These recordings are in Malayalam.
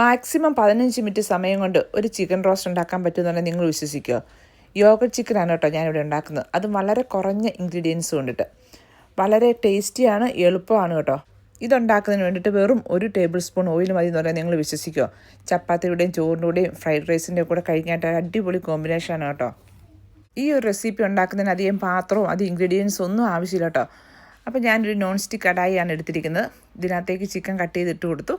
മാക്സിമം പതിനഞ്ച് മിനിറ്റ് സമയം കൊണ്ട് ഒരു ചിക്കൻ റോസ്റ്റ് ഉണ്ടാക്കാൻ പറ്റുമെന്നുണ്ടെങ്കിൽ നിങ്ങൾ വിശ്വസിക്കുമോ യോഗ ചിക്കനാണ് കേട്ടോ ഞാനിവിടെ ഉണ്ടാക്കുന്നത്. അത് വളരെ കുറഞ്ഞ ഇൻഗ്രീഡിയൻസ് കൊണ്ടിട്ട് വളരെ ടേസ്റ്റിയാണ് എളുപ്പമാണ് കേട്ടോ. ഇതുണ്ടാക്കുന്നതിന് വേണ്ടിയിട്ട് വെറും ഒരു ടേബിൾ സ്പൂൺ ഓയിൽ മതി എന്ന് പറയാൻ നിങ്ങൾ വിശ്വസിക്കുമോ ചപ്പാത്തിയുടെയും ചോറിന്റെയും ഫ്രൈഡ് റൈസിന്റെയും കൂടെ കഴിക്കാനായിട്ട് അടിപൊളി കോമ്പിനേഷനാണ് കേട്ടോ. ഈ ഒരു റെസിപ്പി ഉണ്ടാക്കുന്നതിന് അധികം പാത്രവും അത് ഇൻഗ്രീഡിയൻസ് ഒന്നും ആവശ്യമില്ല കേട്ടോ. അപ്പോൾ ഞാനൊരു നോൺ സ്റ്റിക്ക് കടായിയാണ് എടുത്തിരിക്കുന്നത്. ഇതിനകത്തേക്ക് ചിക്കൻ കട്ട് ചെയ്തിട്ട് കൊടുത്തു.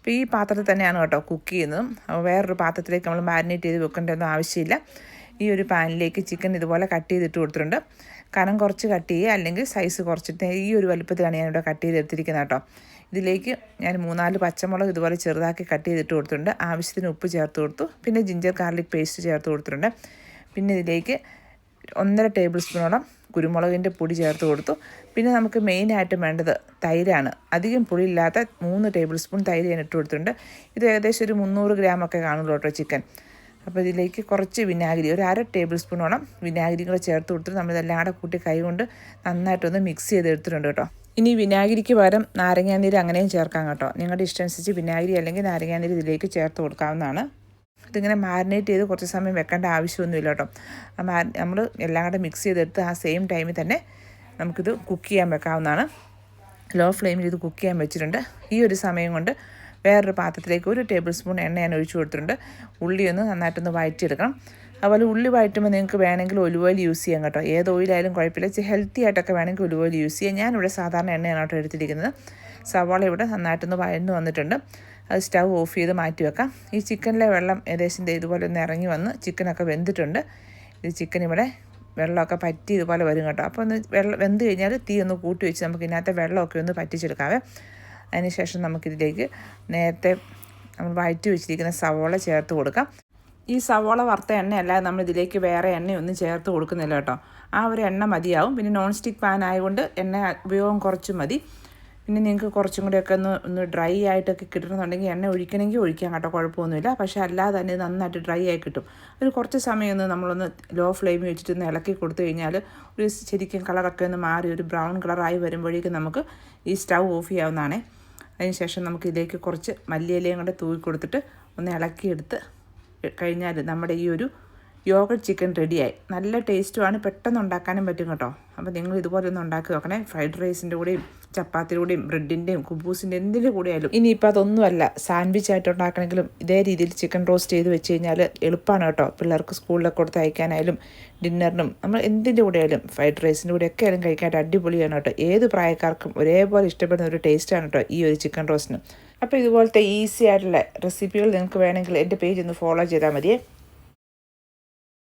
അപ്പോൾ ഈ പാത്രത്തിൽ തന്നെയാണ് കേട്ടോ കുക്ക് ചെയ്യുന്നതും. വേറൊരു പാത്രത്തിലേക്ക് നമ്മൾ മാരിനേറ്റ് ചെയ്ത് വെക്കേണ്ടതൊന്നും ആവശ്യമില്ല. ഈ ഒരു പാനിലേക്ക് ചിക്കൻ ഇതുപോലെ കട്ട് ചെയ്തിട്ട് കൊടുത്തിട്ടുണ്ട്. കനം കുറച്ച് കട്ട് ചെയ്യുക അല്ലെങ്കിൽ സൈസ് കുറച്ചിട്ട് ഈ ഒരു വലുപ്പത്തിലാണ് ഞാനിവിടെ കട്ട് ചെയ്തെടുത്തിരിക്കുന്നത് കേട്ടോ. ഇതിലേക്ക് ഞാൻ മൂന്നാൽ പച്ചമുളക് ഇതുപോലെ ചെറുതാക്കി കട്ട് ചെയ്തിട്ട് കൊടുത്തിട്ടുണ്ട്. ആവശ്യത്തിന് ഉപ്പ് ചേർത്ത് കൊടുത്തു. പിന്നെ ജിഞ്ചർ ഗാർലിക് പേസ്റ്റ് ചേർത്ത് കൊടുത്തിട്ടുണ്ട്. പിന്നെ ഇതിലേക്ക് ഒന്നര ടേബിൾ സ്പൂണോളം കുരുമുളകിന്റെ പൊടി ചേർത്ത് കൊടുത്തു. പിന്നെ നമുക്ക് മെയിനായിട്ടും വേണ്ടത് തൈരാണ്. അധികം പുളിയില്ലാത്ത മൂന്ന് ടേബിൾ സ്പൂൺ തൈര് ഞാൻ ഇട്ട് കൊടുത്തിട്ടുണ്ട്. ഇത് ഏകദേശം ഒരു മുന്നൂറ് ഗ്രാമൊക്കെ കാണുള്ളൂ കേട്ടോ ചിക്കൻ അപ്പോൾ ഇതിലേക്ക് കുറച്ച് വിനാഗിരി ഒരു അര ടേബിൾ സ്പൂണോളം വിനാഗിരി കൂടെ ചേർത്ത് കൊടുത്തിട്ട് നമ്മളിതെല്ലാം കൂടെ കൂട്ടി കൈ കൊണ്ട് നന്നായിട്ടൊന്ന് മിക്സ് ചെയ്ത് എടുത്തിട്ടുണ്ട് കേട്ടോ. ഇനി വിനാഗിരിക്ക് പകരം നാരങ്ങാനീര് അങ്ങനെയും ചേർക്കാം കേട്ടോ. നിങ്ങളുടെ ഇഷ്ടമനുസരിച്ച് വിനാഗിരി അല്ലെങ്കിൽ നാരങ്ങാനീര് ഇതിലേക്ക് ചേർത്ത് കൊടുക്കാവുന്നതാണ്. ഇതിങ്ങനെ മാരിനേറ്റ് ചെയ്ത് കുറച്ച് സമയം വെക്കേണ്ട ആവശ്യമൊന്നുമില്ല കേട്ടോ. നമ്മൾ എല്ലാം കൂടെ മിക്സ് ചെയ്തെടുത്ത് ആ സെയിം ടൈമിൽ തന്നെ നമുക്കിത് കുക്ക് ചെയ്യാൻ വെക്കാവുന്നതാണ്. ലോ ഫ്ലെയിമിൽ ഇത് കുക്ക് ചെയ്യാൻ വെച്ചിട്ടുണ്ട്. ഈ ഒരു സമയം കൊണ്ട് വേറൊരു പാത്രത്തിലേക്ക് ഒരു ടേബിൾ സ്പൂൺ എണ്ണ ഞാൻ ഒഴിച്ചു കൊടുത്തിട്ടുണ്ട്. ഉള്ളി ഒന്ന് നന്നായിട്ടൊന്ന് വഴറ്റിയെടുക്കണം അതുപോലെ ഉള്ളി വഴറ്റുമ്പോൾ നിങ്ങൾക്ക് വേണമെങ്കിൽ ഒലിവ് ഓയിൽ യൂസ് ചെയ്യാം കേട്ടോ. ഏത് ഓയിലായാലും കുഴപ്പമില്ല. ഹെൽത്തി ആയിട്ടൊക്കെ വേണമെങ്കിൽ ഒലിവ് ഓയിൽ യൂസ് ചെയ്യാം. ഞാനിവിടെ സാധാരണ എണ്ണയാണ് കേട്ടോ എടുത്തിരിക്കുന്നത്. സവാള ഇവിടെ നന്നായിട്ടൊന്ന് വഴന്നു വന്നിട്ടുണ്ട്. അത് സ്റ്റവ് ഓഫ് ചെയ്ത് മാറ്റി വെക്കാം. ഈ ചിക്കനിലെ വെള്ളം ഏകദേശം ഇതുപോലെ ഒന്ന് ഇറങ്ങി വന്ന് ചിക്കനൊക്കെ വെന്തിട്ടുണ്ട്. ഇത് ചിക്കൻ ഇവിടെ വെള്ളമൊക്കെ പറ്റി ഇതുപോലെ വരും കേട്ടോ. അപ്പോൾ ഒന്ന് വെള്ളം വെന്ത് കഴിഞ്ഞാൽ തീ ഒന്ന് കൂട്ടി വെച്ച് നമുക്ക് ഇതിനകത്തെ വെള്ളമൊക്കെ ഒന്ന് പറ്റിച്ചെടുക്കാവേ. അതിനുശേഷം നമുക്കിതിലേക്ക് നേരത്തെ നമ്മൾ വഴറ്റി വെച്ചിരിക്കുന്ന സവോള ചേർത്ത് കൊടുക്കാം. ഈ സവോള വറുത്ത എണ്ണയല്ലാതെ നമ്മൾ ഇതിലേക്ക് വേറെ എണ്ണയൊന്നും ചേർത്ത് കൊടുക്കുന്നില്ല കേട്ടോ. ആ ഒരു എണ്ണ മതിയാവും. പിന്നെ നോൺ സ്റ്റിക്ക് പാൻ ആയതുകൊണ്ട് എണ്ണ ഉപയോഗം കുറച്ച് മതി. പിന്നെ നിങ്ങൾക്ക് കുറച്ചും കൂടെയൊക്കെ ഒന്ന് ഒന്ന് ഡ്രൈ ആയിട്ടൊക്കെ കിട്ടണമെന്നുണ്ടെങ്കിൽ എണ്ണ ഒഴിക്കണമെങ്കിൽ ഒഴിക്കാം കേട്ടോ കുഴപ്പമൊന്നുമില്ല. പക്ഷേ അല്ലാതെ തന്നെ നന്നായിട്ട് ഡ്രൈ ആയി കിട്ടും. ഒരു കുറച്ച് സമയം ഒന്ന് നമ്മളൊന്ന് ലോ ഫ്ലെയിമിൽ വെച്ചിട്ട് ഒന്ന് ഇളക്കി കൊടുത്തു കഴിഞ്ഞാൽ ഒരു ശരിക്കും കളറൊക്കെ ഒന്ന് മാറി ഒരു ബ്രൗൺ കളറായി വരുമ്പോഴേക്കും നമുക്ക് ഈ സ്റ്റൗ ഓഫ് ചെയ്യാവുന്നതാണ്. അതിനുശേഷം നമുക്ക് ഇതിലേക്ക് കുറച്ച് മല്ലിയിലയും കൂടെ തൂവി കൊടുത്തിട്ട് ഒന്ന് ഇളക്കിയെടുത്ത് കഴിഞ്ഞാൽ നമ്മുടെ ഈ ഒരു യോഗട്ട് ചിക്കൻ റെഡിയായി നല്ല ടേസ്റ്റുമാണ് പെട്ടെന്ന് ഉണ്ടാക്കാനും പറ്റും കേട്ടോ. അപ്പോൾ നിങ്ങൾ ഇതുപോലെ ഒന്ന് ഉണ്ടാക്കി നോക്കണേ. ഫ്രൈഡ് റൈസിന്റെ കൂടെയും ചപ്പാത്തിയുടെ കൂടെയും ബ്രെഡിന്റെയും കുബൂസിന്റെ എന്തിന്റെ കൂടെ ആയാലും. ഇനിയിപ്പോൾ അതൊന്നുമല്ല സാൻഡ്വിച്ച് ആയിട്ട് ഉണ്ടാക്കണമെങ്കിലും ഇതേ രീതിയിൽ ചിക്കൻ റോസ്റ്റ് ചെയ്ത് വെച്ച് കഴിഞ്ഞാൽ എളുപ്പമാണ് കേട്ടോ. പിള്ളേർക്ക് സ്കൂളിലൊക്കെ കൊടുത്ത് അയക്കാനായാലും ഡിന്നറിനും നമ്മൾ എന്തിന്റെ കൂടെ ആയാലും ഫ്രൈഡ് റൈസിന്റെ കൂടെ ഒക്കെ ആയാലും കഴിക്കാനായിട്ട് അടിപൊളിയാണ് കേട്ടോ. ഏത് പ്രായക്കാർക്കും ഒരേപോലെ ഇഷ്ടപ്പെടുന്ന ഒരു ടേസ്റ്റാണ് കേട്ടോ ഈ ഒരു ചിക്കൻ റോസ്റ്റിന് അപ്പോൾ ഇതുപോലത്തെ ഈസി ആയിട്ടുള്ള റെസിപ്പികൾ നിങ്ങൾക്ക് വേണമെങ്കിൽ എന്റെ പേജ് ഒന്ന് ഫോളോ ചെയ്താൽ മതിയേ.